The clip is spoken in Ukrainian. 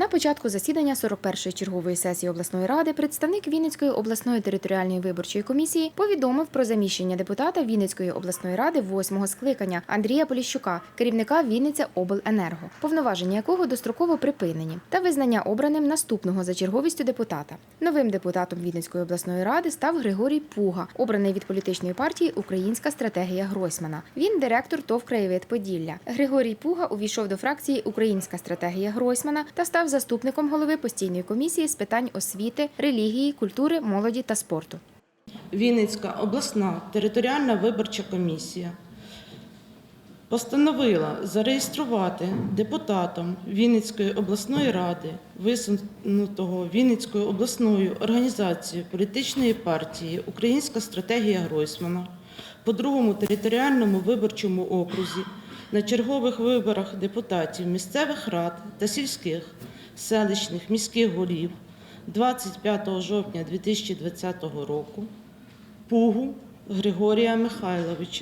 На початку засідання 41-ї чергової сесії обласної ради представник Вінницької обласної територіальної виборчої комісії повідомив про заміщення депутата Вінницької обласної ради восьмого скликання Андрія Поліщука, керівника Вінниця Обленерго, повноваження якого достроково припинені, та визнання обраним наступного за черговістю депутата. Новим депутатом Вінницької обласної ради став Григорій Пуга, обраний від політичної партії Українська стратегія Гройсмана. Він директор ТОВ «Краєвид Поділля. Григорій Пуга увійшов до фракції Українська стратегія Гройсмана та став заступником голови постійної комісії з питань освіти, релігії, культури, молоді та спорту. Вінницька обласна територіальна виборча комісія постановила зареєструвати депутатом Вінницької обласної ради, висунутого Вінницькою обласною організацією політичної партії Українська стратегія Гройсмана по другому територіальному виборчому окрузі на чергових виборах депутатів місцевих рад та сільських, селищних міських голів 25 жовтня 2020 року Пугу Григорія Михайловича